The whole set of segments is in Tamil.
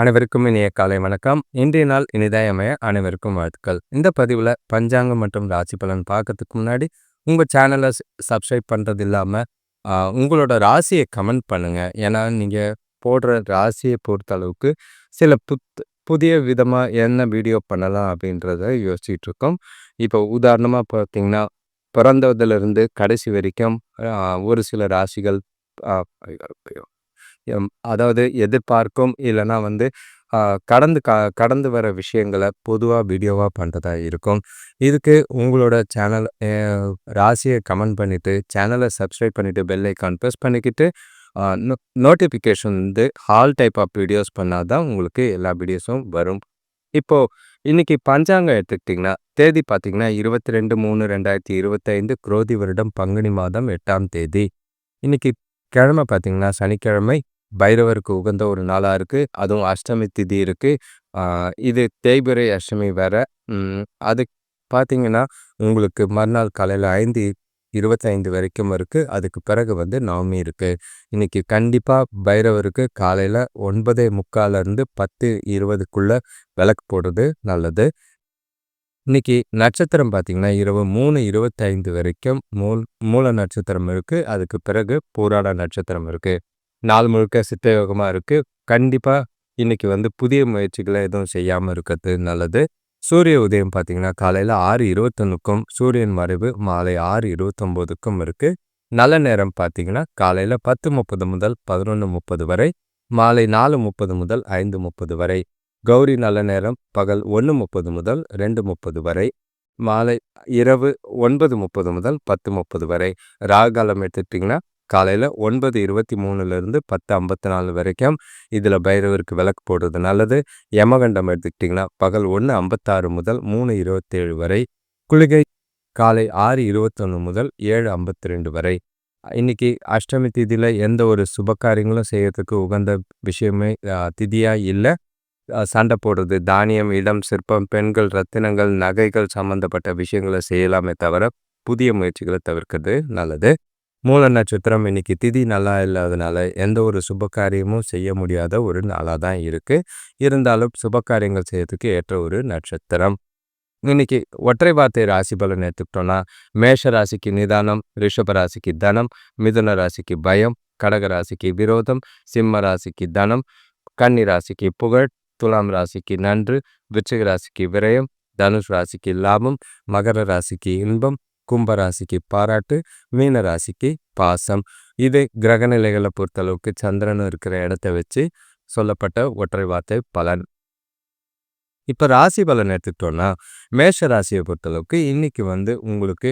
அனைவருக்கும் இனிய காலை வணக்கம். இன்றைய நாள் இனிதாய் அமைய அனைவருக்கும் வாழ்த்துக்கள். இந்த பதிவில் பஞ்சாங்கம் மற்றும் ராசி பலன் பார்க்கறதுக்கு முன்னாடி உங்கள் சேனலை சப்ஸ்கிரைப் பண்ணுறது இல்லாமல் உங்களோட ராசியை கமெண்ட் பண்ணுங்கள் ஏன்னா நீங்கள் போடுற ராசியை பொறுத்த அளவுக்கு சில புத் புதிய விதமாக என்ன வீடியோ பண்ணலாம் அப்படின்றத யோசிச்சுட்டு இருக்கோம். இப்போ உதாரணமாக பார்த்தீங்கன்னா பிறந்ததுலேருந்து கடைசி வரைக்கும் ஒரு சில ராசிகள் அதாவது எதிர்பார்க்கும் இல்லைன்னா வந்து கடந்து க கடந்து வர விஷயங்களை பொதுவாக வீடியோவாக பண்ணுறதா இருக்கும். இதுக்கு உங்களோட சேனல் ராசியை கமெண்ட் பண்ணிவிட்டு சேனலை சப்ஸ்கிரைப் பண்ணிவிட்டு பெல் ஐக்கான் ப்ரெஸ் பண்ணிக்கிட்டு நோ நோட்டிஃபிகேஷன் வந்து ஹால் டைப் ஆஃப் வீடியோஸ் பண்ணால் தான் உங்களுக்கு எல்லா வீடியோஸும் வரும். இப்போது இன்றைக்கி பஞ்சாங்கம் எடுத்துக்கிட்டிங்கன்னா தேதி பார்த்திங்கன்னா இருபத்தி ரெண்டு மூணு ரெண்டாயிரத்தி இருபத்தைந்து குரோதி வருடம் பங்குனி மாதம் எட்டாம் தேதி. இன்றைக்கி கிழமை பார்த்திங்கன்னா சனிக்கிழமை பைரவருக்கு உகந்த ஒரு நாளாக இருக்குது அதுவும் அஷ்டமி திதி இருக்குது இது தேய்பிரை அஷ்டமி வேறு. அது பார்த்தீங்கன்னா உங்களுக்கு மறுநாள் காலையில் ஐந்து இருபத்தைந்து வரைக்கும் இருக்குது அதுக்கு பிறகு வந்து நவமி இருக்குது இன்றைக்கி கண்டிப்பாக பைரவருக்கு காலையில் ஒன்பதே முக்காலேருந்து பத்து இருபதுக்குள்ளே விளக்கு போடுறது நல்லது. இன்னைக்கு நட்சத்திரம் பார்த்தீங்கன்னா இரவு மூணு இருபத்தைந்து வரைக்கும் மூல் மூல நட்சத்திரம் இருக்குது அதுக்கு பிறகு பூராட நட்சத்திரம் இருக்குது நாள் முழுக்க சித்தயோகமாக இருக்குது கண்டிப்பாக இன்றைக்கி வந்து புதிய முயற்சிகளை எதுவும் செய்யாமல் இருக்கிறது நல்லது. சூரிய உதயம் பார்த்திங்கன்னா காலையில் ஆறு இருபத்தொன்னுக்கும் சூரியன் மறைவு மாலை ஆறு இருபத்தொம்போதுக்கும் இருக்குது நல்ல நேரம் பார்த்திங்கன்னா காலையில் பத்து முப்பது முதல் பதினொன்று முப்பது வரை மாலை நாலு முப்பது முதல் ஐந்து முப்பது வரை. கௌரி நல்ல நேரம் பகல் ஒன்று முப்பது முதல் ரெண்டு முப்பது வரை. மாலை இரவு ஒன்பது முப்பது முதல் பத்து முப்பது வரை. ராகாலம் எடுத்துட்டிங்கன்னா காலையில் ஒன்பது இருபத்தி மூணுலேருந்து பத்து ஐம்பத்தி நாலு வரைக்கும் இதில் பைரவருக்கு விளக்கு போடுறது நல்லது. யமகண்டம் எடுத்துக்கிட்டிங்கன்னா பகல் ஒன்று ஐம்பத்தாறு முதல் மூணு இருபத்தேழு வரை குளிகை காலை ஆறு இருபத்தொன்று முதல் ஏழு ஐம்பத்தி ரெண்டு வரை. இன்னைக்கு அஷ்டமி திதியில் எந்த ஒரு சுப காரியங்களும் உகந்த விஷயமே திதியாக இல்லை. சண்டை போடுறது தானியம் இடம் சிற்பம் பெண்கள் ரத்தினங்கள் நகைகள் சம்மந்தப்பட்ட விஷயங்களை செய்யலாமே தவிர புதிய முயற்சிகளை தவிர்க்கிறது நல்லது. மூல நட்சத்திரம் இன்னைக்கு திதி நல்லா இல்லாதனால எந்த ஒரு சுப காரியமும் செய்ய முடியாத ஒரு நாளாக தான் இருக்குது இருந்தாலும் சுப காரியங்கள் செய்யறதுக்கு ஏற்ற ஒரு நட்சத்திரம். இன்னைக்கு ஒற்றை வார்த்தை ராசி பலன் எடுத்துக்கிட்டோம்னா மேஷ ராசிக்கு நிதானம் ரிஷப ராசிக்கு தனம் மிதுன ராசிக்கு பயம் கடக ராசிக்கு விரோதம் சிம்ம ராசிக்கு தனம் கன்னி ராசிக்கு புகழ் துலாம் ராசிக்கு நன்று விருச்சிக ராசிக்கு விரயம் தனுஷ் ராசிக்கு லாபம் மகர ராசிக்கு இன்பம் கும்பராசிக்கு பாராட்டு மீனராசிக்கு பாசம். இது கிரகநிலைகளை பொறுத்தளவுக்கு சந்திரன் இருக்கிற இடத்த வச்சு சொல்லப்பட்ட ஒற்றை வார்த்தை பலன். இப்போ ராசி பலன் எடுத்துக்கிட்டோம்னா மேஷ ராசியை பொறுத்தளவுக்கு இன்னைக்கு வந்து உங்களுக்கு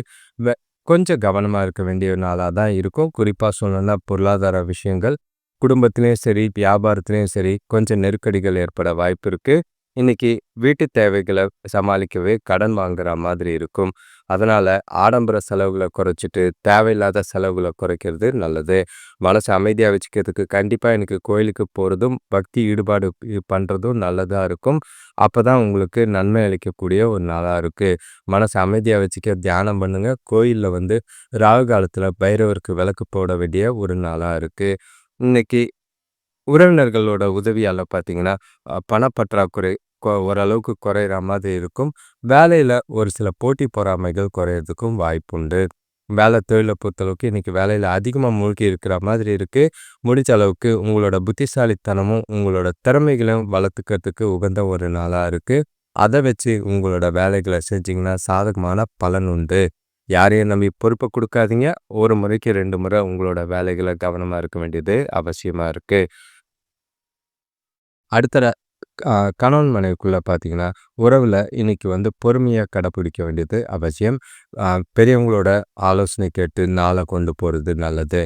கொஞ்சம் கவனமாக இருக்க வேண்டிய நாளாக தான் இருக்கும். குறிப்பாக சொல்லணும்னா பொருளாதார விஷயங்கள் குடும்பத்திலையும் சரி வியாபாரத்துலேயும் சரி கொஞ்சம் நெருக்கடிகள் ஏற்பட வாய்ப்பு இருக்குது இன்னைக்கு வீட்டு தேவைகளை சமாளிக்கவே கடன் வாங்குற மாதிரி இருக்கும். அதனால் ஆடம்பர செலவுகளை குறைச்சிட்டு தேவையில்லாத செலவுகளை குறைக்கிறது நல்லது. மனசை அமைதியாக வச்சுக்கிறதுக்கு கண்டிப்பாக எனக்கு கோயிலுக்கு போகிறதும் பக்தி ஈடுபாடு பண்ணுறதும் நல்லதாக இருக்கும். அப்போ தான் உங்களுக்கு நன்மை அளிக்கக்கூடிய ஒரு நாளாக இருக்குது மனசை அமைதியாக வச்சுக்க தியானம் பண்ணுங்கள் கோயிலில் வந்து ராகு காலத்தில் பைரவருக்கு விளக்கு போட வேண்டிய ஒரு நாளாக இருக்குது இன்னைக்கு உறவினர்களோட உதவியால் பார்த்தீங்கன்னா பணப்பற்றாக்குறை ஓரளவுக்கு குறையிற மாதிரி இருக்கும். வேலையில் ஒரு சில போட்டி பொறாமைகள் குறையிறதுக்கும் வாய்ப்புண்டு வேலை தொழிலை பொறுத்தளவுக்கு இன்றைக்கி வேலையில் அதிகமாக மூழ்கி இருக்கிற மாதிரி இருக்குது முடிஞ்ச அளவுக்கு உங்களோட புத்திசாலித்தனமும் உங்களோட திறமைகளையும் வளர்த்துக்கிறதுக்கு உகந்த ஒரு நாளாக இருக்குது அதை வச்சு உங்களோட வேலைகளை செஞ்சிங்கன்னா சாதகமான பலன் உண்டு. யாரையும் நம்பி பொறுப்பை கொடுக்காதீங்க. ஒரு முறைக்கு ரெண்டு முறை உங்களோட வேலைகளை கவனமாக இருக்க வேண்டியது அவசியமாக இருக்குது அடுத்த கணவன் மனைவிக்குள்ளே பார்த்தீங்கன்னா உறவில் இன்றைக்கி வந்து பொறுமையாக கடைப்பிடிக்க வேண்டியது அவசியம். பெரியவங்களோட ஆலோசனை கேட்டு நாளை கொண்டு போகிறது நல்லது.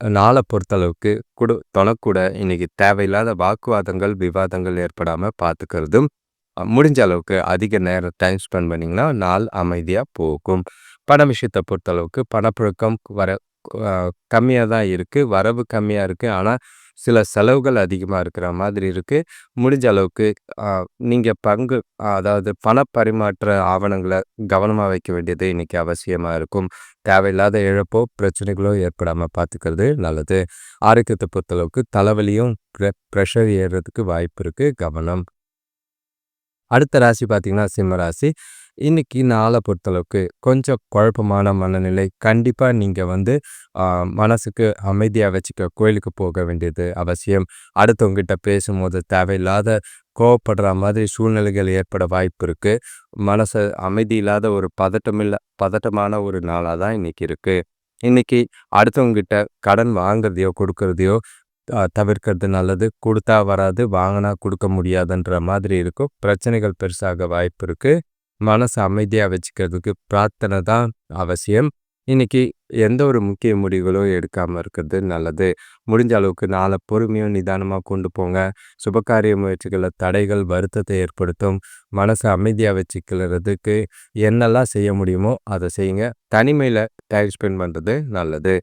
நாளை பொறுத்தளவுக்கு குடு தொணக்கூட இன்றைக்கி தேவையில்லாத வாக்குவாதங்கள் விவாதங்கள் ஏற்படாமல் பார்த்துக்கிறதும் முடிஞ்ச அளவுக்கு அதிக நேரம் டைம் ஸ்பெண்ட் பண்ணிங்கன்னா நாள் அமைதியாக போகும். பண விஷயத்தை பொறுத்தளவுக்கு பணப்புழக்கம் வர கம்மியாக தான் இருக்குது வரவு கம்மியாக இருக்குது ஆனால் சில செலவுகள் அதிகமாக இருக்கிற மாதிரி இருக்குது முடிஞ்ச அளவுக்கு நீங்கள் பங்கு அதாவது பண பரிமாற்ற ஆவணங்களை கவனமாக வைக்க வேண்டியது இன்றைக்கி அவசியமாக இருக்கும். தேவையில்லாத இழப்போ பிரச்சனைகளோ ஏற்படாமல் பார்த்துக்கிறது நல்லது. ஆரோக்கியத்தை பொறுத்தளவுக்கு தலைவலியும் ப்ரெஷர் ஏறுறதுக்கு வாய்ப்பு இருக்குது கவனம். அடுத்த ராசி பார்த்திங்கன்னா சிம்ம ராசி. இன்றைக்கி நாளை பொறுத்தளவுக்கு கொஞ்சம் குழப்பமான மனநிலை கண்டிப்பாக நீங்கள் வந்து மனசுக்கு அமைதியாக வச்சுக்க கோயிலுக்கு போக வேண்டியது அவசியம். அடுத்தவங்ககிட்ட பேசும்போது தேவையில்லாத கோவப்படுற மாதிரி சூழ்நிலைகள் ஏற்பட வாய்ப்பு இருக்குது மனசை அமைதி இல்லாத ஒரு பதட்டமில்ல பதட்டமான ஒரு நாளாக தான் இன்றைக்கி இருக்குது இன்றைக்கி அடுத்தவங்ககிட்ட கடன் வாங்குறதையோ கொடுக்கறதையோ தவிர்க்கிறது நல்லது. கொடுத்தா வராது வாங்கினா கொடுக்க முடியாதுன்ற மாதிரி இருக்கும். பிரச்சனைகள் பெருசாக வாய்ப்பு இருக்குது மனசை அமைதியாக வச்சுக்கிறதுக்கு பிரார்த்தனை தான் அவசியம். இன்னைக்கு எந்த ஒரு முக்கிய முடிவுகளும் எடுக்காமல் இருக்கிறது நல்லது. முடிஞ்ச அளவுக்கு நாளை பொறுமையும் நிதானமாக கொண்டு போங்க. சுபகாரிய முயற்சிகளில் தடைகள் வருத்தத்தை ஏற்படுத்தும். மனசை அமைதியாக வச்சுக்கிறதுக்கு என்னெல்லாம் செய்ய முடியுமோ அதை செய்யுங்க. தனிமையில் டைம் ஸ்பெண்ட் பண்ணுறது நல்லது.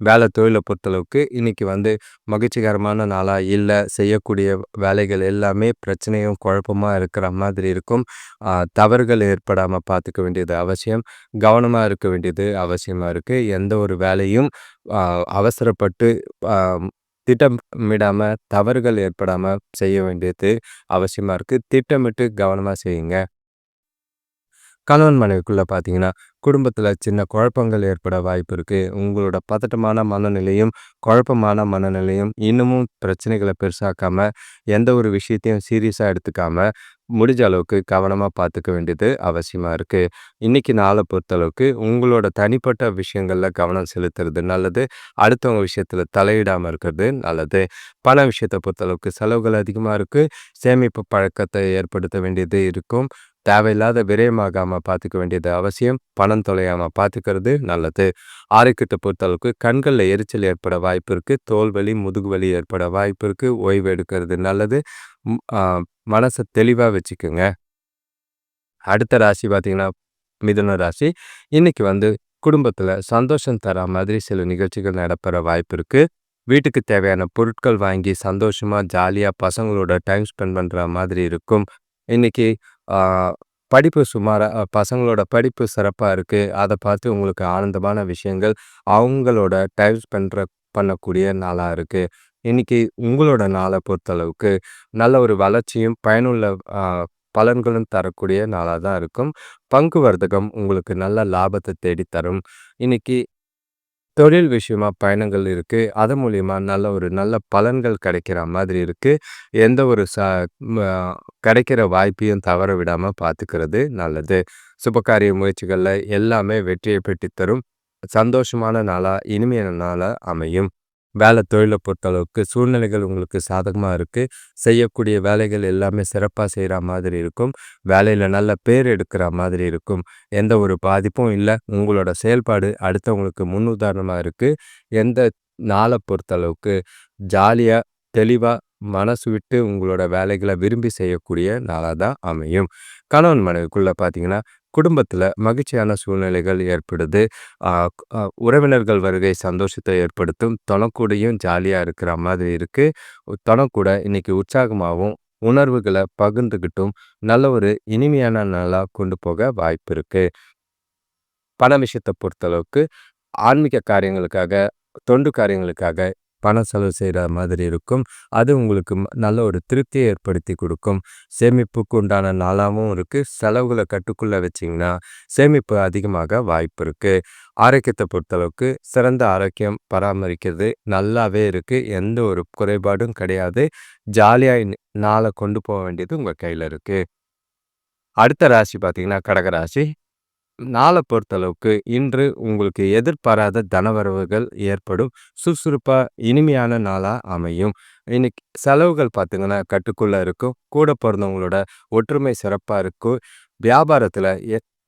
வேலை தொழிலை பொறுத்தளவுக்கு இன்றைக்கி வந்து மகிழ்ச்சிகரமான நாளாக இல்லை செய்யக்கூடிய வேலைகள் எல்லாமே பிரச்சனையும் குழப்பமாக இருக்கிற மாதிரி இருக்கும். தவறுகள் ஏற்படாமல் பார்த்துக்க வேண்டியது அவசியம். கவனமாக இருக்க வேண்டியது அவசியமாக இருக்குது எந்த ஒரு வேலையும் அவசரப்பட்டு திட்டமிடாமல் தவறுகள் ஏற்படாமல் செய்ய வேண்டியது அவசியமாக இருக்குது திட்டமிட்டு கவனமாக செய்யுங்க. கணவன் மனைவிக்குள்ளே பார்த்தீங்கன்னா குடும்பத்தில் சின்ன குழப்பங்கள் ஏற்பட வாய்ப்பு இருக்குது உங்களோட பதட்டமான மனநிலையும் குழப்பமான மனநிலையும் இன்னமும் பிரச்சனைகளை பெருசாக்காமல் எந்த ஒரு விஷயத்தையும் சீரியஸாக எடுத்துக்காமல் முடிஞ்ச அளவுக்கு கவனமாக பார்த்துக்க வேண்டியது அவசியமாக இருக்குது இன்றைக்கி நாளை பொறுத்தளவுக்கு உங்களோட தனிப்பட்ட விஷயங்களில் கவனம் செலுத்துறது நல்லது. அடுத்தவங்க விஷயத்தில் தலையிடாமல் இருக்கிறது நல்லது. பண விஷயத்தை பொறுத்தளவுக்கு செலவுகள் அதிகமாக இருக்குது சேமிப்பு பழக்கத்தை ஏற்படுத்த வேண்டியது இருக்கும். தேவையில்லாத விரயமாகாமல் பார்த்துக்க வேண்டியது அவசியம். பணம் தொலையாமல் பார்த்துக்கிறது நல்லது. ஆரோக்கியத்தை பொறுத்தளவுக்கு கண்களில் எரிச்சல் ஏற்பட வாய்ப்பு இருக்குது தோல் வலி ஏற்பட வாய்ப்பு இருக்குது ஓய்வு எடுக்கிறது நல்லது. மனசை தெளிவாக வச்சுக்கோங்க. அடுத்த ராசி பார்த்திங்கன்னா மிதுன ராசி. இன்றைக்கி வந்து குடும்பத்தில் சந்தோஷம் தர மாதிரி சில நிகழ்ச்சிகள் நடப்பெற வாய்ப்பு இருக்குது வீட்டுக்கு தேவையான பொருட்கள் வாங்கி சந்தோஷமாக ஜாலியாக பசங்களோட டைம் ஸ்பெண்ட் பண்ணுற மாதிரி இருக்கும். இன்றைக்கி படிப்பு சுமாராக பசங்களோட படிப்பு சிறப்பாக இருக்குது அதை பார்த்து உங்களுக்கு ஆனந்தமான விஷயங்கள் அவங்களோட டைம் ஸ்பெண்ட்ற பண்ணக்கூடிய நாளாக இருக்குது இன்றைக்கி உங்களோட நாளை பொறுத்தளவுக்கு நல்ல ஒரு வளர்ச்சியும் பயனுள்ள பலன்களும் தரக்கூடிய நாளாக தான் இருக்கும். பங்கு வர்த்தகம் உங்களுக்கு நல்ல லாபத்தை தேடித்தரும் இன்றைக்கி தொழில் விஷயமா பயணங்கள் இருக்குது அது மூலிமா நல்ல ஒரு நல்ல பலன்கள் கிடைக்கிற மாதிரி இருக்குது எந்த ஒரு ச கிடைக்கிற வாய்ப்பையும் தவற விடாமல் பார்த்துக்கிறது நல்லது. சுபகாரிய முயற்சிகளில் எல்லாமே வெற்றியை பெற்றுத்தரும் சந்தோஷமான நாளாக இனிமையான நாளாக அமையும். வேலை தொழிலை பொறுத்தளவுக்கு சூழ்நிலைகள் உங்களுக்கு சாதகமாக இருக்குது செய்யக்கூடிய வேலைகள் எல்லாமே சிறப்பாக செய்கிற மாதிரி இருக்கும். வேலையில் நல்ல பேர் எடுக்கிற மாதிரி இருக்கும். எந்த ஒரு பாதிப்பும் இல்லை. உங்களோட செயல்பாடு அடுத்தவங்களுக்கு முன் உதாரணமாக இருக்குது எந்த நாளை பொறுத்தளவுக்கு ஜாலியாக தெளிவாக மனசு விட்டு உங்களோட வேலைகளை விரும்பி செய்யக்கூடிய நாளாக தான் அமையும். கணவன் மனைவிக்குள்ளே பார்த்தீங்கன்னா குடும்பத்தில் மகிழ்ச்சியான சூழ்நிலைகள் ஏற்படுது. உறவினர்கள் வருகை சந்தோஷத்தை ஏற்படுத்தும் தனக்கூடையும் ஜாலியாக இருக்கிற மாதிரி இருக்குது தனக்கூட இன்னைக்கு உற்சாகமாகவும் உணர்வுகளை பகிர்ந்துக்கிட்டும் நல்ல ஒரு இனிமையான நாளாக கொண்டு போக வாய்ப்பு இருக்குது பண விஷயத்தை பொறுத்தளவுக்கு ஆன்மீக காரியங்களுக்காக தொண்டு காரியங்களுக்காக பணம் செலவு செய்கிற மாதிரி இருக்கும். அது உங்களுக்கு நல்ல ஒரு திருப்தியை ஏற்படுத்தி கொடுக்கும். சேமிப்புக்கு உண்டான நாளாகவும் இருக்குது செலவுகளை கட்டுக்குள்ளே வச்சிங்கன்னா சேமிப்பு அதிகமாக வாய்ப்பு இருக்குது ஆரோக்கியத்தை பொறுத்தளவுக்கு சிறந்த ஆரோக்கியம் பராமரிக்கிறது நல்லாவே இருக்குது எந்த ஒரு குறைபாடும் கிடையாது. ஜாலியாக நாளை கொண்டு போக வேண்டியது உங்கள் கையில் இருக்குது அடுத்த ராசி பார்த்தீங்கன்னா கடகராசி. நாளை பொறுத்தளவுக்கு இன்று உங்களுக்கு எதிர்பாராத தனவரவுகள் ஏற்படும் சுறுசுறுப்பாக இனிமையான நாளாக அமையும். இன்னைக்கு செலவுகள் பார்த்திங்கன்னா கட்டுக்குள்ளே இருக்கும். கூட பிறந்தவங்களோட ஒற்றுமை சிறப்பாக இருக்கும். வியாபாரத்தில்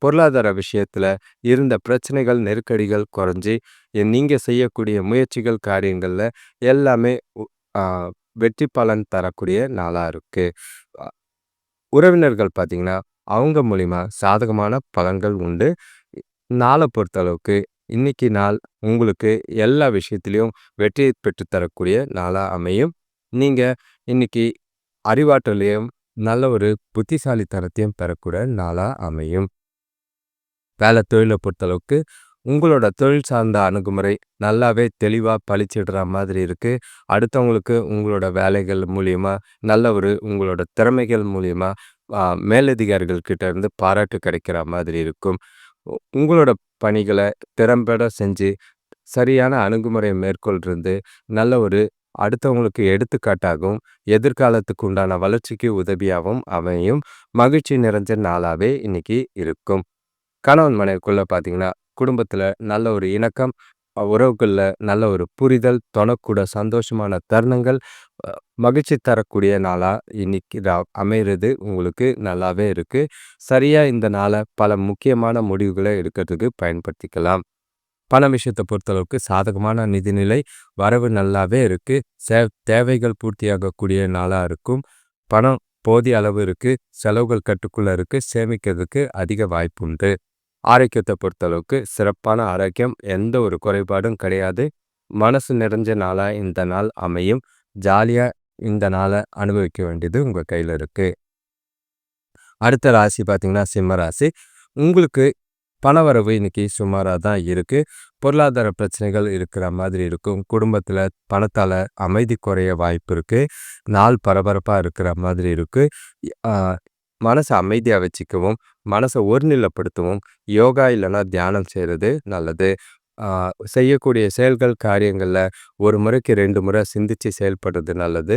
பொருளாதார விஷயத்தில் இருந்த பிரச்சனைகள் நெருக்கடிகள் குறைஞ்சி நீங்கள் செய்யக்கூடிய முயற்சிகள் காரியங்களில் எல்லாமே வெற்றி பலன் தரக்கூடிய நாளாக இருக்குது உறவினர்கள் பார்த்திங்கன்னா அவங்க மூலிமா சாதகமான பலன்கள் உண்டு நாளை பொறுத்தளவுக்கு இன்னைக்கு நாள் உங்களுக்கு எல்லா விஷயத்துலேயும் வெற்றியை பெற்றுத்தரக்கூடிய தரக்கூடிய அமையும். நீங்கள் இன்னைக்கு அறிவாற்றலையும், நல்ல ஒரு புத்திசாலித்தனத்தையும் பெறக்கூடிய நாளாக அமையும். வேலை தொழிலை பொறுத்தளவுக்கு உங்களோட தொழில் சார்ந்த அணுகுமுறை நல்லாவே தெளிவாக பழிச்சிடுற மாதிரி இருக்குது அடுத்தவங்களுக்கு உங்களோட வேலைகள் மூலியமாக நல்ல ஒரு உங்களோட திறமைகள் மூலியமா மேலதிகாரிகள்கிட்ட மேலதிகாரிகள் இருந்து பாராட்டு கிடைக்கிற மாதிரி இருக்கும். உங்களோட பணிகளை திறம்பட செஞ்சு, சரியான அணுகுமுறை மேற்கொள்றது நல்ல ஒரு அடுத்தவங்களுக்கு எடுத்துக்காட்டாகவும், எதிர்காலத்துக்கு உண்டான வளர்ச்சிக்கு உதவியாகவும் அமையும். மகிழ்ச்சி நிறைஞ்ச நாளாகவே இன்னைக்கு இருக்கும். கணவன் மனைவிக்குள்ளே பார்த்தீங்கன்னா, குடும்பத்தில் நல்ல ஒரு இணக்கம், உறவுகளில் நல்ல ஒரு புரிதல், தொணக்கூட சந்தோஷமான தருணங்கள், மகிழ்ச்சி தரக்கூடிய நாளாக இன்னைக்கு அமைகிறது அமையிறது உங்களுக்கு நல்லாவே இருக்கு. சரியா இந்த நாளை பல முக்கியமான முடிவுகளை எடுக்கிறதுக்கு பயன்படுத்திக்கலாம். பண விஷயத்தை பொறுத்தளவுக்கு சாதகமான நிதிநிலை, வரவு நல்லாவே இருக்கு. சே தேவைகள் பூர்த்தியாகக்கூடிய நாளாக இருக்கும். பணம் போதிய அளவு இருக்கு. செலவுகள் கட்டுக்குள்ள இருக்கு. சேமிக்கிறதுக்கு அதிக வாய்ப்புண்டு. ஆரோக்கியத்தை பொறுத்தளவுக்கு சிறப்பான ஆரோக்கியம். எந்த ஒரு குறைபாடும் கிடையாது. மனசு நிறைஞ்ச நாளாக இந்த நாள் அமையும். ஜாலியாக இந்த நாளை அனுபவிக்க வேண்டியது உங்கள் கையில் இருக்குது அடுத்த ராசி பார்த்தீங்கன்னா, சிம்ம ராசி. உங்களுக்கு பணவரவு இன்னைக்கு சுமாராக தான் இருக்குது பொருளாதார பிரச்சனைகள் இருக்கிற மாதிரி இருக்கும். குடும்பத்தில் பணத்தால் அமைதி குறைய வாய்ப்பு இருக்குது நாள் பரபரப்பாக இருக்கிற மாதிரி இருக்குது மனசை அமைதியாக வச்சுக்கவும், மனசை ஒருநிலைப்படுத்தவும், யோகா இல்லைன்னா தியானம் செய்கிறது நல்லது. செய்யக்கூடிய செயல்கள், காரியங்களில் ஒரு முறைக்கு ரெண்டு முறை சிந்திச்சு செயல்படுறது நல்லது.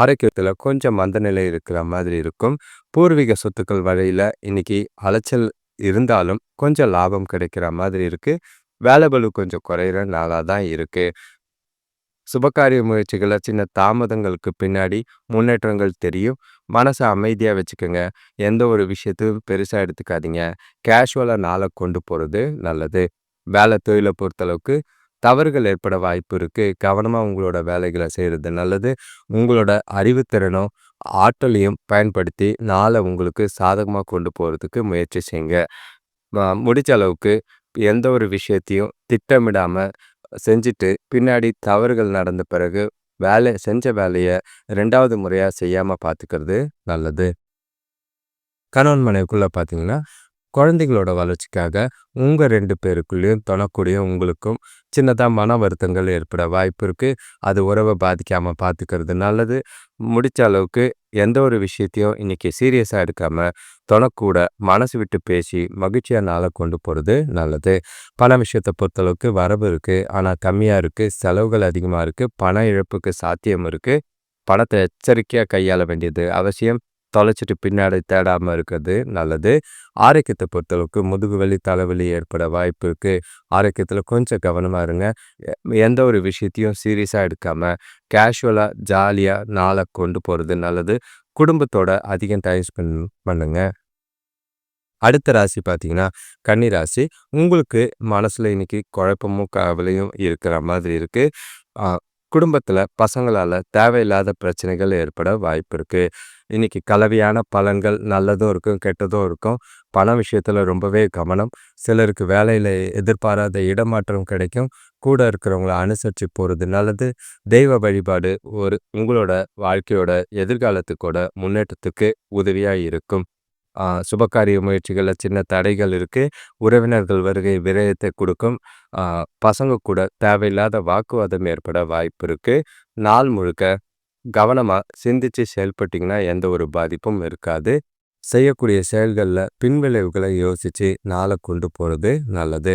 ஆரோக்கியத்தில் கொஞ்சம் மந்தநிலை இருக்கிற மாதிரி இருக்கும். பூர்வீக சொத்துக்கள் வழியில் இன்னைக்கு அலைச்சல் இருந்தாலும், கொஞ்சம் லாபம் கிடைக்கிற மாதிரி இருக்குது வேலைபளு கொஞ்சம் குறையிற நாளாக தான் இருக்குது சுபகாரிய முயற்சிகளில் சின்ன தாமதங்களுக்கு பின்னாடி முன்னேற்றங்கள் தெரியும். மனசை அமைதியாக வச்சுக்கோங்க எந்த ஒரு விஷயத்தையும் பெருசாக எடுத்துக்காதீங்க. கேஷுவலாக நாளை கொண்டு போகிறது நல்லது. வேலை தொழிலை பொறுத்தளவுக்கு தவறுகள் ஏற்பட வாய்ப்பு இருக்குது கவனமாக உங்களோட வேலைகளை செய்கிறது நல்லது. உங்களோட அறிவுத்திறனும், ஆற்றலையும் பயன்படுத்தி நாளை உங்களுக்கு சாதகமாக கொண்டு போகிறதுக்கு முயற்சி செய்யுங்க. முடிச்ச அளவுக்கு எந்த ஒரு விஷயத்தையும் திட்டமிடாமல் செஞ்சுட்டு, பின்னாடி தவறுகள் நடந்த பிறகு வேலை செஞ்ச வேலையை ரெண்டாவது முறையாக செய்யாமல் பார்த்துக்கிறது நல்லது. கணவன் மனைவிக்குள்ளே பார்த்தீங்கன்னா, குழந்தைகளோட வளர்ச்சிக்காக உங்கள் ரெண்டு பேருக்குள்ளேயும் தொழக்கூடிய உங்களுக்கும் சின்னதாக மன வருத்தங்கள் ஏற்பட வாய்ப்பு இருக்குது அது உறவை பாதிக்காமல் பார்த்துக்கிறது நல்லது. முடித்த அளவுக்கு எந்த ஒரு விஷயத்தையும் இன்னைக்கு சீரியஸாக எடுக்காம, தொணக்கூட மனசு விட்டு பேசி மகிழ்ச்சியாக நாளை கொண்டு போகிறது நல்லது. பண விஷயத்தை பொறுத்தளவுக்கு வரவு இருக்குது ஆனால் கம்மியாக இருக்குது செலவுகள் அதிகமாக இருக்குது பண இழப்புக்கு சாத்தியம் இருக்குது பணத்தை எச்சரிக்கையாக கையாள வேண்டியது அவசியம். தொலைச்சிட்டு பின்னாடி தேடாமல் இருக்கிறது நல்லது. ஆரோக்கியத்தை பொறுத்தளவுக்கு முதுகு வலி, தலைவலி ஏற்பட வாய்ப்பு இருக்குது ஆரோக்கியத்தில் கொஞ்சம் கவனமா இருங்க. எந்த ஒரு விஷயத்தையும் சீரியஸாக எடுக்காமல் கேஷுவலாக ஜாலியாக நாளை கொண்டு போகிறது நல்லது. குடும்பத்தோட அதிகம் டைம் ஸ்பெண்ட் பண்ணுங்க. அடுத்த ராசி பார்த்தீங்கன்னா, கன்னி ராசி. உங்களுக்கு மனசில் இன்னைக்கு குழப்பமும், கவலையும் இருக்கிற மாதிரி இருக்குது குடும்பத்தில் பசங்களால் தேவையில்லாத பிரச்சனைகள் ஏற்பட வாய்ப்பு இருக்குது இன்னைக்கு கலவையான பலன்கள் நல்லதும் இருக்கும், கெட்டதும் இருக்கும். பண விஷயத்தில் ரொம்பவே கவனம். சிலருக்கு வேலையில் எதிர்பாராத இடமாற்றம் கிடைக்கும். கூட இருக்கிறவங்கள அனுசரித்து போகிறது நல்லது. தெய்வ வழிபாடு ஒரு உங்களோட வாழ்க்கையோட எதிர்காலத்துக்கோட முன்னேற்றத்துக்கு உதவியாக இருக்கும். சுபகாரிய முயற்சிகளில் சின்ன தடைகள் இருக்குது உறவினர்கள் வருகை விரயத்தை கொடுக்கும் பசங்க கூட தேவையில்லாத வாக்குவாதம் ஏற்பட வாய்ப்பு இருக்குது நாள் முழுக்க கவனமாக சிந்தித்து செயல்பட்டிங்கன்னா எந்த ஒரு பாதிப்பும் இருக்காது. செய்யக்கூடிய செயல்களில் பின்விளைவுகளை யோசித்து நாளை கொண்டு போகிறது நல்லது.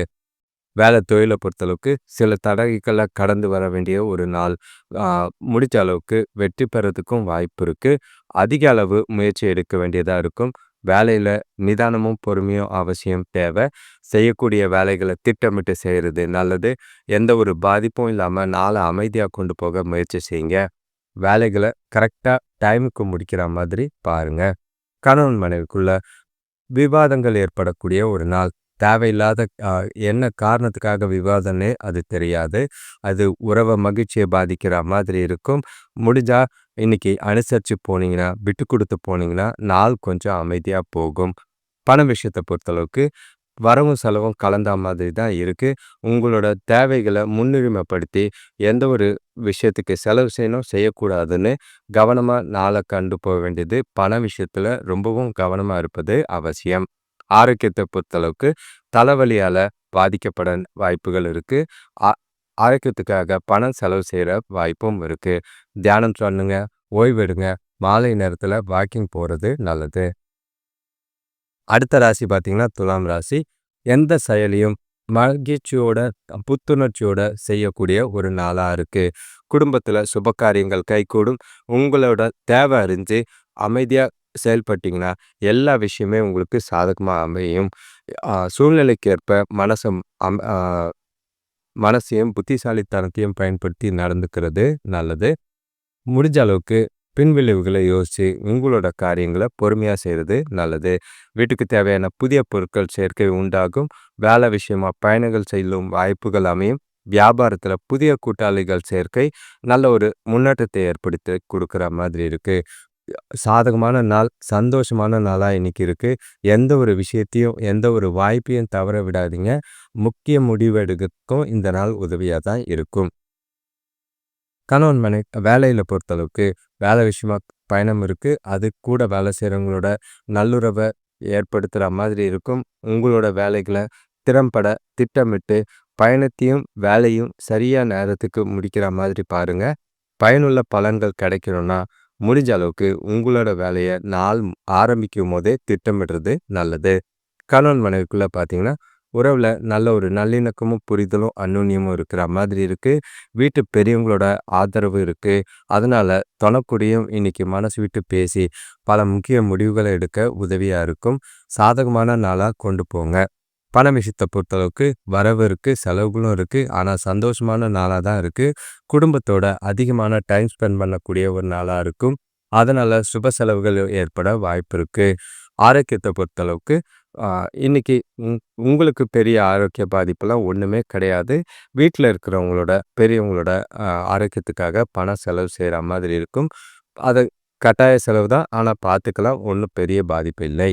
வேலை தொழிலை பொறுத்தளவுக்கு சில தடைகளை கடந்து வர வேண்டிய ஒரு நாள். முடித்த முடிஞ்ச அளவுக்கு வெற்றி பெறதுக்கும் வாய்ப்பு இருக்குது அதிக அளவு முயற்சி எடுக்க வேண்டியதாக இருக்கும். வேலையில் நிதானமும், பொறுமையும் அவசியம் தேவை செய்யக்கூடிய வேலைகளை திட்டமிட்டு செய்கிறது நல்லது. எந்த ஒரு பாதிப்பும் இல்லாமல் நாளை அமைதியாக கொண்டு போக முயற்சி செய்யுங்க. வேலைகளை கரெக்டாக டைமுக்கு முடிக்கிற மாதிரி பாருங்க. கணவன் மனைவிக்குள்ள விவாதங்கள் ஏற்படக்கூடிய ஒரு நாள். தேவையில்லாத என்ன காரணத்துக்காக விவாதம்னே அது தெரியாது. அது உறவை மகிழ்ச்சியை பாதிக்கிற மாதிரி இருக்கும். முடிஞ்சால் இன்னைக்கு அனுசரித்து போனீங்கன்னா, விட்டு கொடுத்து போனீங்கன்னா, நாள் கொஞ்சம் அமைதியாக போகும். பண விஷயத்தை பொறுத்தளவுக்கு வரவும் செலவும் கலந்த மாதிரி தான் இருக்குது உங்களோட தேவைகளை முன்னுரிமைப்படுத்தி எந்த ஒரு விஷயத்துக்கு செலவு செய்யணும் செய்யக்கூடாதுன்னு கவனமாக நாளை கண்டு போக வேண்டியது பண விஷயத்தில் ரொம்பவும் கவனமாக இருப்பது அவசியம் ஆரோக்கியத்தை பொறுத்தளவுக்கு தலைவலியால் பாதிக்கப்பட வாய்ப்புகள் இருக்குது ஆரோக்கியத்துக்காக பணம் செலவு செய்கிற வாய்ப்பும் இருக்குது தியானம் சொல்லுங்க ஓய்வெடுங்க மாலை நேரத்தில் வாக்கிங் போகிறது நல்லது. அடுத்த ராசி பார்த்தீங்கன்னா துலாம் ராசி. எந்த செயலியும் மகிழ்ச்சியோட புத்துணர்ச்சியோட செய்யக்கூடிய ஒரு நாளாக இருக்குது குடும்பத்தில் சுப காரியங்கள் கைகூடும். உங்களோட தேவை அறிஞ்சு அமைதியாக செயல்பட்டிங்கன்னா எல்லா விஷயமே உங்களுக்கு சாதகமாக அமையும். சூழ்நிலைக்கேற்ப மனசம் அம் மனசையும் புத்திசாலித்தனத்தையும் பயன்படுத்தி நடந்துக்கிறது நல்லது. முடிஞ்ச அளவுக்கு பின்விளைவுகளை யோசித்து உங்களோட காரியங்களை பொறுமையாக செய்கிறது நல்லது. வீட்டுக்கு தேவையான புதிய பொருட்கள் சேர்க்கை உண்டாகும். வேலை விஷயமாக பயணங்கள் செல்லும் வாய்ப்புகள் அமையும். வியாபாரத்தில் புதிய கூட்டாளிகள் சேர்க்கை நல்ல ஒரு முன்னேற்றத்தை ஏற்படுத்தி கொடுக்குற மாதிரி இருக்குது சாதகமான நாள் சந்தோஷமான நாளாக இன்றைக்கி இருக்குது எந்த ஒரு விஷயத்தையும் எந்த ஒரு வாய்ப்பையும் தவற விடாதீங்க. முக்கிய முடிவெடுக்கும் இந்த நாள் உதவியாக தான் இருக்கும். கணவன் மனை வேலையில் பொறுத்தளவுக்கு வேலை விஷயமா பயணம் இருக்குது அது கூட வேலை செய்கிறவங்களோட நல்லுறவை ஏற்படுத்துகிற மாதிரி இருக்கும். உங்களோட வேலைகளை திறம்பட திட்டமிட்டு பயணத்தையும் வேலையும் சரியாக நேரத்துக்கு முடிக்கிற மாதிரி பாருங்கள் பயனுள்ள பலன்கள் கிடைக்கணும்னா முடிஞ்ச அளவுக்கு உங்களோட வேலையை நாள் ஆரம்பிக்கும் போதே திட்டமிடுறது நல்லது. கணவன் மனைவிக்குள்ளே பார்த்தீங்கன்னா உறவில் நல்ல ஒரு நல்லிணக்கமும் புரிதலும் அந்நுண்ணியமும் இருக்கிற மாதிரி இருக்குது வீட்டு பெரியவங்களோட ஆதரவு இருக்குது அதனால் தொணக்கூடியும் இன்னைக்கு மனசு விட்டு பேசி பல முக்கிய முடிவுகளை எடுக்க உதவியாக இருக்கும். சாதகமான நாளாக கொண்டு போங்க. பண விஷயத்தை பொறுத்தளவுக்கு வரவு இருக்குது செலவுகளும் இருக்குது ஆனால் சந்தோஷமான நாளாக தான் இருக்குது குடும்பத்தோட அதிகமான டைம் ஸ்பெண்ட் பண்ணக்கூடிய ஒரு நாளாக இருக்கும். அதனால் சுப செலவுகள் ஏற்பட வாய்ப்பு இருக்குது ஆரோக்கியத்தை பொறுத்தளவுக்கு இன்னைக்கு உங்களுக்கு பெரிய ஆரோக்கிய பாதிப்பெல்லாம் ஒன்றுமே கிடையாது. வீட்டில் இருக்கிறவங்களோட பெரியவங்களோட ஆரோக்கியத்துக்காக பணம் செலவு செய்கிற மாதிரி இருக்கும். அது கட்டாய செலவு தான் ஆனால் பார்த்துக்கலாம் ஒன்றும் பெரிய பாதிப்பு இல்லை.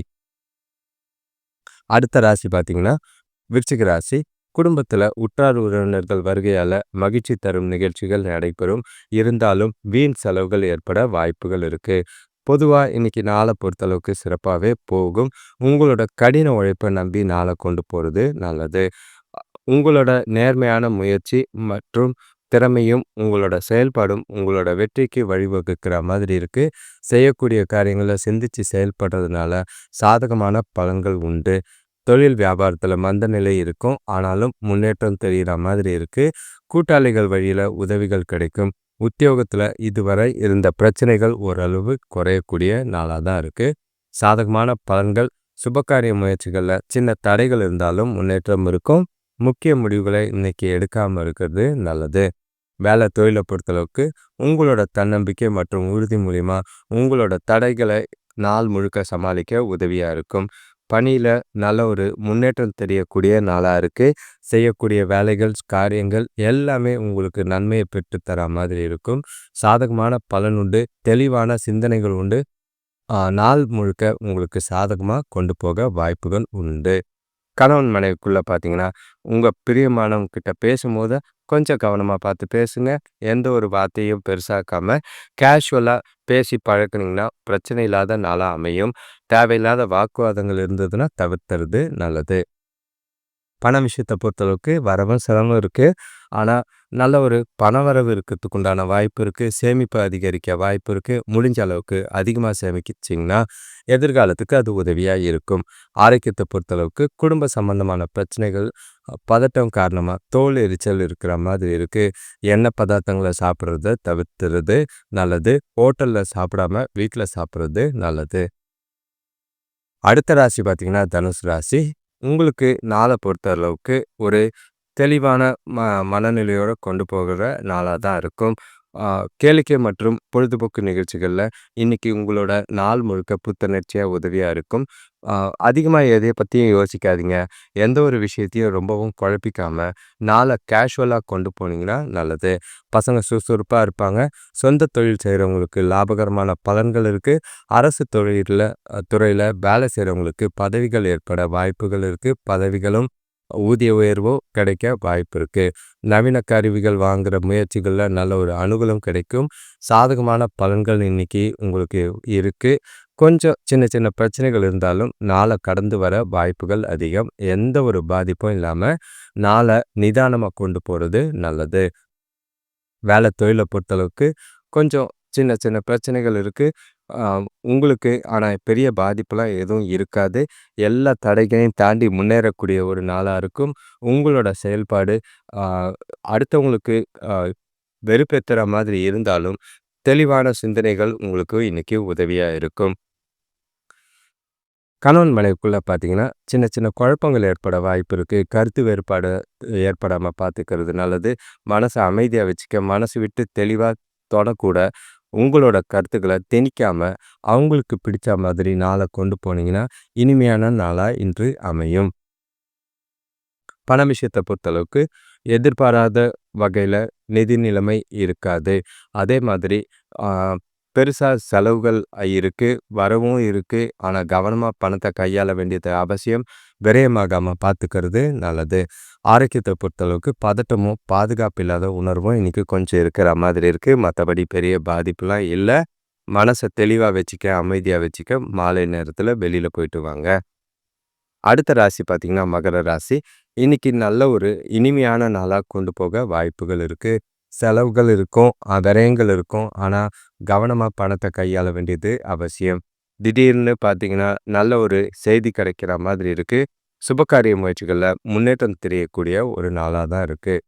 அடுத்த ராசி பார்த்தீங்கன்னா விருச்சிக ராசி. குடும்பத்தில் உற்றார் உறவினர்கள் வருகையால் மகிழ்ச்சி தரும் நிகழ்ச்சிகள் நடைபெறும். இருந்தாலும் வீண் செலவுகள் ஏற்பட வாய்ப்புகள் இருக்குது பொதுவாக இன்னைக்கு நாளை பொறுத்தளவுக்கு சிறப்பாகவே போகும். உங்களோட கடின உழைப்பை நம்பி நாளை கொண்டு போகிறது நல்லது. உங்களோட நேர்மையான முயற்சி மற்றும் திறமையும் உங்களோட செயல்பாடும் உங்களோட வெற்றிக்கு வழிவகுக்கிற மாதிரி இருக்குது செய்யக்கூடிய காரியங்களை சிந்தித்து செயல்படுறதுனால சாதகமான பலன்கள் உண்டு. தொழில் வியாபாரத்தில் மந்த நிலை இருக்கும். ஆனாலும் முன்னேற்றம் தெரிகிற மாதிரி இருக்குது கூட்டாளிகள் வழியில் உதவிகள் கிடைக்கும். உத்தியோகத்தில் இதுவரை இருந்த பிரச்சனைகள் ஓரளவு குறையக்கூடிய நாளாக தான் இருக்குது சாதகமான பலன்கள் சுபகாரிய முயற்சிகளில் சின்ன தடைகள் இருந்தாலும் முன்னேற்றம் இருக்கும். முக்கிய முடிவுகளை இன்னைக்கு எடுக்காமல் இருக்கிறது நல்லது. வேலை தொழிலை பொறுத்தளவுக்கு உங்களோட தன்னம்பிக்கை மற்றும் உறுதி மூலிமா உங்களோட தடைகளை நாள் முழுக்க சமாளிக்க உதவியாக இருக்கும். பணியில் நல்ல ஒரு முன்னேற்றம் தெரியக்கூடிய நாளாக இருக்குது செய்யக்கூடிய வேலைகள் காரியங்கள் எல்லாமே உங்களுக்கு நன்மையை பெற்றுத்தர மாதிரி இருக்கும். சாதகமான பலன் உண்டு தெளிவான சிந்தனைகள் உண்டு. நாள் முழுக்க உங்களுக்கு சாதகமாக கொண்டு போக வாய்ப்புகள் உண்டு. கணவன் மனைவிக்குள்ளே பார்த்தீங்கன்னா உங்கள் பிரியமானவங்கக்கிட்ட பேசும்போது கொஞ்சம் கவனமாக பார்த்து பேசுங்க. எந்த ஒரு வார்த்தையும் பெருசாக்காமல் கேஷுவலாக பேசி பழக்கினீங்கன்னா பிரச்சனை இல்லாத நாளாக அமையும். தேவையில்லாத வாக்குவாதங்கள் இருந்ததுன்னா தவிர்த்துறது நல்லது. பண விஷயத்தை பொறுத்தளவுக்கு வரவும் செலவும் இருக்குது ஆனால் நல்ல ஒரு பணவரவு இருக்கிறதுக்கு உண்டான வாய்ப்பு இருக்குது சேமிப்பு அதிகரிக்க வாய்ப்பு இருக்குது முடிஞ்ச அளவுக்கு அதிகமாக சேமிக்கிச்சிங்கன்னா எதிர்காலத்துக்கு அது உதவியாக இருக்கும். ஆரோக்கியத்தை பொறுத்தளவுக்கு குடும்ப சம்பந்தமான பிரச்சனைகள் பதட்டம் காரணமாக தோல் எரிச்சல் இருக்கிற மாதிரி இருக்குது எண்ணெய் பதார்த்தங்களை சாப்பிட்றத தவிர்த்துறது நல்லது. ஹோட்டலில் சாப்பிடாம வீட்டில் சாப்பிட்றது நல்லது. அடுத்த ராசி பார்த்திங்கன்னா தனுசு ராசி. உங்களுக்கு நாளை பொறுத்த அளவுக்கு ஒரு தெளிவான ம மனநிலையோடு கொண்டு போகிற நாளாக தான் இருக்கும். கேளிக்கை மற்றும் பொழுதுபோக்கு நிகழ்ச்சிகளில் இன்றைக்கி உங்களோட நாள் முழுக்க புத்துணர்ச்சியாக உதவியாக இருக்கும். அதிகமாக எதையை பற்றியும் யோசிக்காதீங்க. எந்த ஒரு விஷயத்தையும் ரொம்பவும் குழப்பிக்காமல் நாளை கேஷுவலாக கொண்டு போனீங்கன்னா நல்லது. பசங்க சுறுசுறுப்பாக இருப்பாங்க. சொந்த தொழில் செய்கிறவங்களுக்கு லாபகரமான பலன்கள் இருக்குது அரசு தொழிலில் துறையில் வேலை செய்கிறவங்களுக்கு பதவிகள் ஏற்பட வாய்ப்புகள் இருக்குது பதவிகளும் ஊதிய உயர்வோ கிடைக்க வாய்ப்பு இருக்குது நவீன கருவிகள் வாங்குகிற முயற்சிகளில் நல்ல ஒரு அனுகூலம் கிடைக்கும். சாதகமான பலன்கள் இன்னைக்கு உங்களுக்கு இருக்குது கொஞ்சம் சின்ன சின்ன பிரச்சனைகள் இருந்தாலும் நாளை கடந்து வர வாய்ப்புகள் அதிகம். எந்த ஒரு பாதிப்பும் இல்லாமல் நாளை நிதானமாக கொண்டு போகிறது நல்லது. வேலை தொழிலை பொறுத்தளவுக்கு கொஞ்சம் சின்ன சின்ன பிரச்சனைகள் இருக்குது உங்களுக்கு ஆனால் பெரிய பாதிப்புலாம் எதுவும் இருக்காது. எல்லா தடைகளையும் தாண்டி முன்னேறக்கூடிய ஒரு நாளாக இருக்கும். உங்களோட செயல்பாடு அடுத்தவங்களுக்கு வெறுப்பேற்றுற மாதிரி இருந்தாலும் தெளிவான சிந்தனைகள் உங்களுக்கு இன்றைக்கி உதவியாக இருக்கும். கணவன் மனைவிக்குள்ளே பார்த்தீங்கன்னா சின்ன சின்ன குழப்பங்கள் ஏற்பட வாய்ப்பு இருக்குது கருத்து வேறுபாடு ஏற்படாமல் பார்த்துக்கிறது நல்லது. மனசை அமைதியாக வச்சுக்க மனசு விட்டு தெளிவாக தொடக்கூட உங்களோட கருத்துக்களை திணிக்காமல் அவங்களுக்கு பிடிச்ச மாதிரி நாளை கொண்டு போனீங்கன்னா இனிமையான நாளாக இன்று அமையும். பண விஷயத்தை பொறுத்தளவுக்கு எதிர்பாராத வகையில் நிதி நிலைமை இருக்காது. அதே மாதிரி பெருசாக செலவுகள் இருக்குது வரவும் இருக்குது ஆனால் கவனமாக பணத்தை கையாள வேண்டியது அவசியம். விரயமாகாமல் பார்த்துக்கிறது நல்லது. ஆரோக்கியத்தை பொறுத்தளவுக்கு பதட்டமும் பாதுகாப்பு இல்லாத உணர்வும் இன்றைக்கி கொஞ்சம் இருக்கிற மாதிரி இருக்குது மற்றபடி பெரிய பாதிப்புலாம் இல்லை. மனசை தெளிவாக வச்சுக்க அமைதியாக வச்சுக்க மாலை நேரத்தில் வெளியில் போயிட்டு வாங்க. அடுத்த ராசி பார்த்திங்கன்னா மகர ராசி. இன்னைக்கு நல்ல ஒரு இனிமையான நாளாக கொண்டு போக வாய்ப்புகள் இருக்குது செலவுகள் இருக்கும் விரயங்கள் இருக்கும். ஆனால் கவனமாக பணத்தை கையாள வேண்டியது அவசியம். திடீர்னு பார்த்தீங்கன்னா நல்ல ஒரு செய்தி கிடைக்கிற மாதிரி இருக்குது சுபகாரிய முயற்சிகளில் முன்னேற்றம் தெரியக்கூடிய ஒரு நாளாக தான் இருக்குது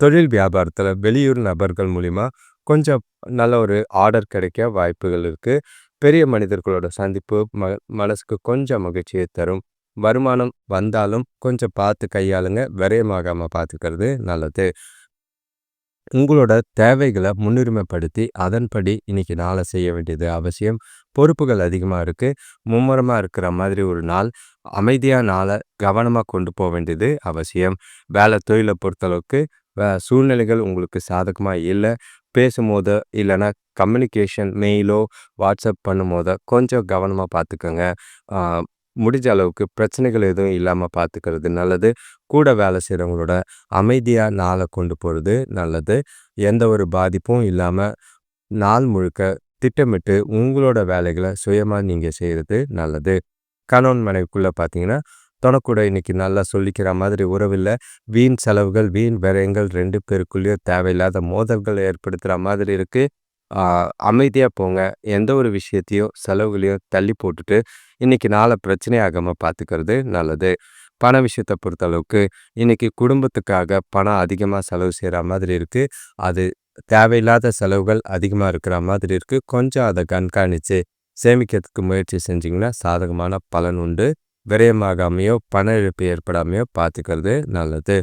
தொழில் வியாபாரத்தில் வெளியூர் நபர்கள் மூலிமா கொஞ்சம் நல்ல ஒரு ஆர்டர் கிடைக்க வாய்ப்புகள் இருக்குது பெரிய மனிதர்களோட சந்திப்பு ம மனசுக்கு கொஞ்சம் மகிழ்ச்சியை தரும். வருமானம் வந்தாலும் கொஞ்சம் பார்த்து கையாளுங்க. விரயமாகாமல் பார்த்துக்கிறது நல்லது. உங்களோட தேவைகளை முன்னுரிமைப்படுத்தி அதன்படி இன்னைக்கு நாளை செய்ய வேண்டியது அவசியம். பொறுப்புகள் அதிகமாக இருக்குது மும்முரமாக இருக்கிற மாதிரி ஒரு நாள் அமைதியாக நாளை கவனமாக கொண்டு போக வேண்டியது அவசியம். வேலை தொழிலை பொறுத்தளவுக்கு சூழ்நிலைகள் உங்களுக்கு சாதகமாக இல்லை. பேசும்போதோ இல்லைன்னா கம்யூனிகேஷன் மெயிலோ வாட்ஸ்அப் பண்ணும் போதோ கொஞ்சம் கவனமாக பார்த்துக்கோங்க. முடிஞ்ச அளவுக்கு பிரச்சனைகள் எதுவும் இல்லாமல் பார்த்துக்கிறது நல்லது. கூட வேலை செய்கிறவங்களோட அமைதியாக நாளை கொண்டு போகிறது நல்லது. எந்த ஒரு பாதிப்பும் இல்லாமல் நாள் முழுக்க திட்டமிட்டு உங்களோட வேலைகளை சுயமாக நீங்கள் செய்கிறது நல்லது. கணவன் மனைவிக்குள்ளே பார்த்தீங்கன்னா தொணக்கூட இன்னைக்கு நல்லா சொல்லிக்கிற மாதிரி உறவில்லை வீண் செலவுகள் வீண் விரயங்கள் ரெண்டு பேருக்குள்ளேயும் தேவையில்லாத மோதல்கள் ஏற்படுத்துகிற மாதிரி இருக்குது அமைதியாக போங்க. எந்த ஒரு விஷயத்தையும் செலவுகளையும் தள்ளி போட்டுட்டு இன்றைக்கி நாளை பிரச்சனையாகாமல் பார்த்துக்கிறது நல்லது. பண விஷயத்தை பொறுத்தளவுக்கு இன்றைக்கி குடும்பத்துக்காக பணம் அதிகமாக செலவு செய்கிற மாதிரி இருக்குது அது தேவையில்லாத செலவுகள் அதிகமாக இருக்கிற மாதிரி இருக்குது கொஞ்சம் அதை கண்காணித்து சேமிக்கிறதுக்கு முயற்சி செஞ்சிங்கன்னா சாதகமான பலன் உண்டு. விரயமாகாமையோ பண இழப்பு ஏற்படாமையோ பார்த்துக்கிறது நல்லது.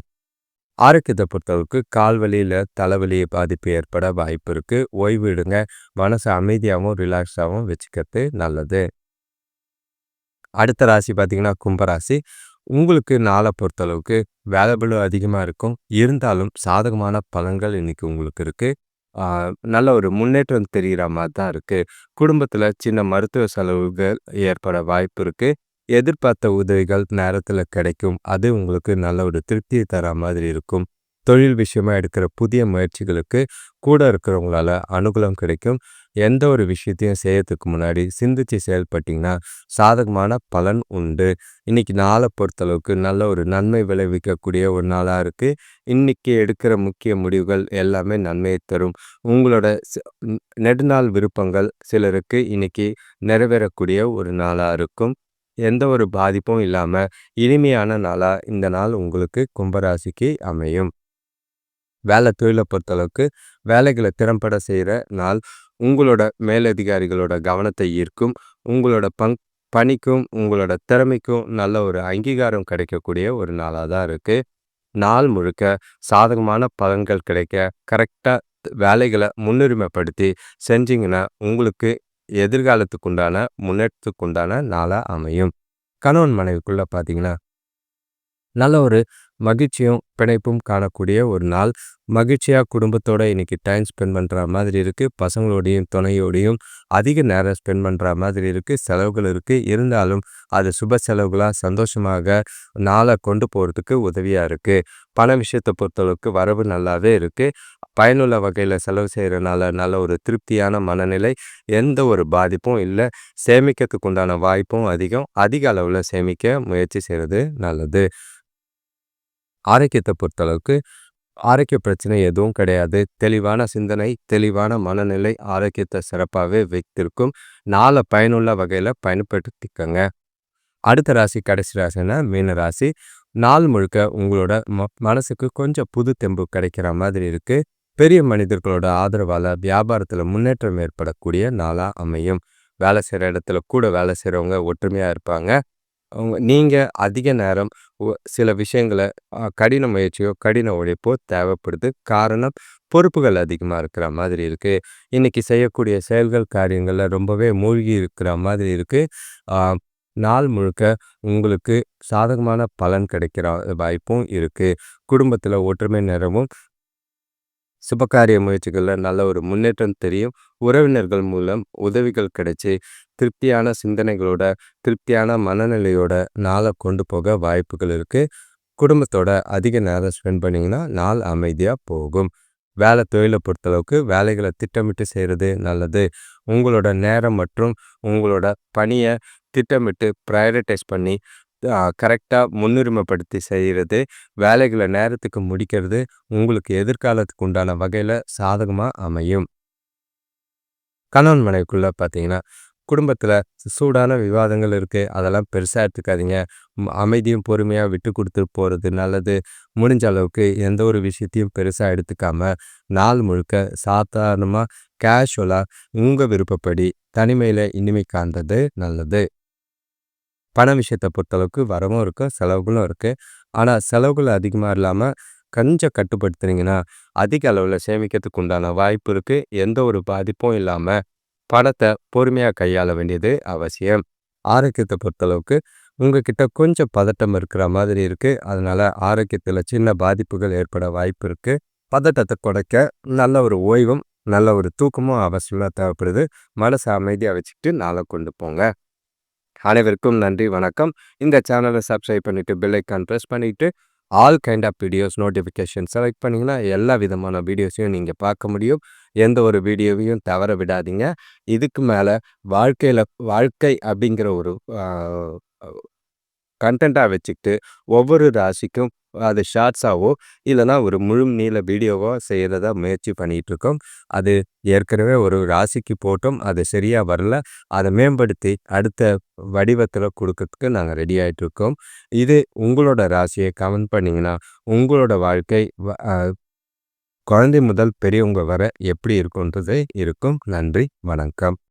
ஆரோக்கியத்தை பொறுத்தளவுக்கு கால் வலியில் தலைவலி பாதிப்பு ஏற்பட வாய்ப்பு இருக்குது ஓய்வு எடுங்க. மனசை அமைதியாகவும் ரிலாக்ஸாகவும் வச்சுக்கிறது நல்லது. அடுத்த ராசி பார்த்திங்கன்னா கும்பராசி உங்களுக்கு நாளை பொறுத்தளவுக்கு வேலைபளு அதிகமாக இருக்கும். இருந்தாலும் சாதகமான பலன்கள் இன்றைக்கி உங்களுக்கு இருக்குது நல்ல ஒரு முன்னேற்றம் தெரிகிற மாதிரி தான் இருக்குது குடும்பத்தில் சின்ன மருத்துவ செலவுகள் ஏற்பட வாய்ப்பு இருக்குது எதிர்பார்த்த உதவிகள் நேரத்தில் கிடைக்கும். அது உங்களுக்கு நல்ல ஒரு திருப்தியை தர மாதிரி இருக்கும். தொழில் விஷயமாக எடுக்கிற புதிய முயற்சிகளுக்கு கூட இருக்கிறவங்களால அனுகூலம் கிடைக்கும். எந்த ஒரு விஷயத்தையும் செய்யறதுக்கு முன்னாடி சிந்திச்சு செயல்பட்டிங்கன்னா சாதகமான பலன் உண்டு. இன்னைக்கு நாளை பொறுத்தளவுக்கு நல்ல ஒரு நன்மை விளைவிக்கக்கூடிய ஒரு நாளாக இருக்குது இன்னைக்கு எடுக்கிற முக்கிய முடிவுகள் எல்லாமே நன்மையை தரும். உங்களோட நெடுநாள் விருப்பங்கள் சிலருக்கு இன்னைக்கு நிறைவேறக்கூடிய ஒரு நாளாக இருக்கும். எந்த ஒரு பாதிப்பும் இல்லாமல் இனிமையான நாளாக இந்த நாள் உங்களுக்கு கும்பராசிக்கு அமையும். வேலை தொழிலை பொறுத்தளவுக்கு வேலைகளை திறம்பட செய்கிற நாள். உங்களோட மேலதிகாரிகளோட கவனத்தை ஈர்க்கும் உங்களோட பங் பணிக்கும் உங்களோட திறமைக்கும் நல்ல ஒரு அங்கீகாரம் கிடைக்கக்கூடிய ஒரு நாளாக தான் இருக்குது நாள் முழுக்க சாதகமான பலன்கள் கிடைக்க கரெக்டாக வேலைகளை முன்னுரிமைப்படுத்தி செஞ்சிங்கன்னா உங்களுக்கு எதிர்காலத்துக்கு உண்டான முன்னேற்றத்துக்கு உண்டான நாளாக அமையும். கணவன் மனைவிக்குள்ளே பார்த்தீங்கன்னா நல்ல ஒரு மகிழ்ச்சியும் பிணைப்பும் காணக்கூடிய ஒரு நாள். மகிழ்ச்சியாக குடும்பத்தோட இன்றைக்கி டைம் ஸ்பெண்ட் பண்ணுற மாதிரி இருக்குது பசங்களோடையும் துணையோடையும் அதிக நேரம் ஸ்பெண்ட் பண்ணுற மாதிரி இருக்குது செலவுகள் இருக்குது இருந்தாலும் அது சுப செலவுகளாக சந்தோஷமாக நாளை கொண்டு போகிறதுக்கு உதவியாக இருக்குது பண விஷயத்தை பொறுத்தளவுக்கு வரவு நல்லாவே இருக்குது பயனுள்ள வகையில் செலவு செய்கிறனால நல்ல ஒரு திருப்தியான மனநிலை. எந்த ஒரு பாதிப்பும் இல்லை. சேமிக்கிறதுக்கு உண்டான வாய்ப்பும் அதிகம். அதிக அளவில் சேமிக்க முயற்சி செய்கிறது நல்லது. ஆரோக்கியத்தை பொறுத்தளவுக்கு ஆரோக்கிய பிரச்சனை எதுவும் கிடையாது. தெளிவான சிந்தனை தெளிவான மனநிலை ஆரோக்கியத்தை சிறப்பாகவே வைத்திருக்கும். நாளை பயனுள்ள வகையில் பயன்படுத்திக்கங்க. அடுத்த ராசி கடைசி ராசினா மீன ராசி. நாள் முழுக்க உங்களோட ம மனசுக்கு கொஞ்சம் புது தெம்பு கிடைக்கிற மாதிரி இருக்குது பெரிய மனிதர்களோட ஆதரவால் வியாபாரத்தில் முன்னேற்றம் ஏற்படக்கூடிய நாளாக அமையும். வேலை செய்கிற இடத்துல கூட வேலை செய்கிறவங்க ஒற்றுமையாக இருப்பாங்க. நீங்கள் அதிக நேரம் சில விஷயங்களை கடின முயற்சியோ கடின உழைப்போ தேவைப்படுது. காரணம் பொறுப்புகள் அதிகமாக இருக்கிற மாதிரி இருக்குது இன்றைக்கி செய்யக்கூடிய செயல்கள் காரியங்களில் ரொம்பவே மூழ்கி இருக்கிற மாதிரி இருக்குது நாள் முழுக்க உங்களுக்கு சாதகமான பலன் கிடைக்கிற வாய்ப்பும் இருக்குது குடும்பத்தில் ஒற்றுமை நேரமும் சுபகாரிய முயற்சிகளில் நல்ல ஒரு முன்னேற்றம் தெரியும். உறவினர்கள் மூலம் உதவிகள் கிடைச்சி திருப்தியான சிந்தனைகளோட திருப்தியான மனநிலையோட நாளை கொண்டு போக வாய்ப்புகள் இருக்குது குடும்பத்தோட அதிக நேரம் ஸ்பெண்ட் பண்ணிங்கன்னா நாள் அமைதியாக போகும். வேலை தொழிலை பொறுத்தளவுக்கு வேலைகளை திட்டமிட்டு செய்கிறது நல்லது. உங்களோட நேரம் மற்றும் உங்களோட பணியை திட்டமிட்டு ப்ரையாரிட்டைஸ் பண்ணி கரெக்டாக முன்னுரிமைப்படுத்தி செய்கிறது வேலைகளை நேரத்துக்கு முடிக்கிறது உங்களுக்கு எதிர்காலத்துக்கு உண்டான வகையில் சாதகமாக அமையும். கணவன் மனைவிக்குள்ளே பார்த்தீங்கன்னா குடும்பத்தில் சூடான விவாதங்கள் இருக்குது அதெல்லாம் பெருசாக எடுத்துக்காதீங்க. அமைதியும் பொறுமையாக விட்டு கொடுத்து போகிறது நல்லது. முடிஞ்ச அளவுக்கு எந்த ஒரு விஷயத்தையும் பெருசாக எடுத்துக்காமல் நாள் முழுக்க சாதாரணமாக கேஷுவலாக உங்கள் விருப்பப்படி தனிமையில் இனிமை காண்றது நல்லது. பண விஷயத்தை பொறுத்தளவுக்கு வரவும் இருக்குது செலவுகளும் இருக்குது ஆனால் செலவுகள் அதிகமாக இல்லாமல் கொஞ்சம் கட்டுப்படுத்துனீங்கன்னா அதிக அளவில் சேமிக்கிறதுக்கு உண்டான வாய்ப்பு இருக்குது எந்த ஒரு பாதிப்பும் இல்லாமல் பணத்தை பொறுமையாக கையாள வேண்டியது அவசியம். ஆரோக்கியத்தை பொறுத்தளவுக்கு உங்ககிட்ட கொஞ்சம் பதட்டம் இருக்கிற மாதிரி இருக்குது அதனால் ஆரோக்கியத்தில் சின்ன பாதிப்புகள் ஏற்பட வாய்ப்பு இருக்குது பதட்டத்தை குறைக்க நல்ல ஒரு ஓய்வும் நல்ல ஒரு தூக்கமும் அவசியமாக தேவைப்படுது. மனசை அமைதியாக வச்சுக்கிட்டு நாளை கொண்டு போங்க. அனைவருக்கும் நன்றி வணக்கம். இந்த சேனலை சப்ஸ்கிரைப் பண்ணிவிட்டு பெல்லைக்கான் ப்ரெஸ் பண்ணிவிட்டு all kind of videos notification select பண்ணிங்கன்னா எல்லா விதமான வீடியோஸையும் நீங்கள் பார்க்க முடியும். எந்த ஒரு வீடியோவையும் தவற விடாதீங்க. இதுக்கு மேலே வாழ்க்கையில் வாழ்க்கை அப்படிங்கிற ஒரு கண்டென்ட்டாக வச்சுக்கிட்டு ஒவ்வொரு ராசிக்கும் அது ஷார்ட்ஸாவோ இல்லைனா ஒரு முழு நீள வீடியோவோ செய்கிறதா முயற்சி பண்ணிகிட்ருக்கோம் அது ஏற்கனவே ஒரு ராசிக்கு போட்டோம் அது சரியாக வரல. அதை மேம்படுத்தி அடுத்த வடிவத்தில் கொடுக்கறதுக்கு நாங்கள் ரெடி ஆகிட்ருக்கோம் இது உங்களோட ராசியை கமெண்ட் பண்ணிங்கன்னா உங்களோட வாழ்க்கை குழந்தை முதல் பெரியவங்க வர எப்படி இருக்குன்றது இருக்கும். நன்றி வணக்கம்.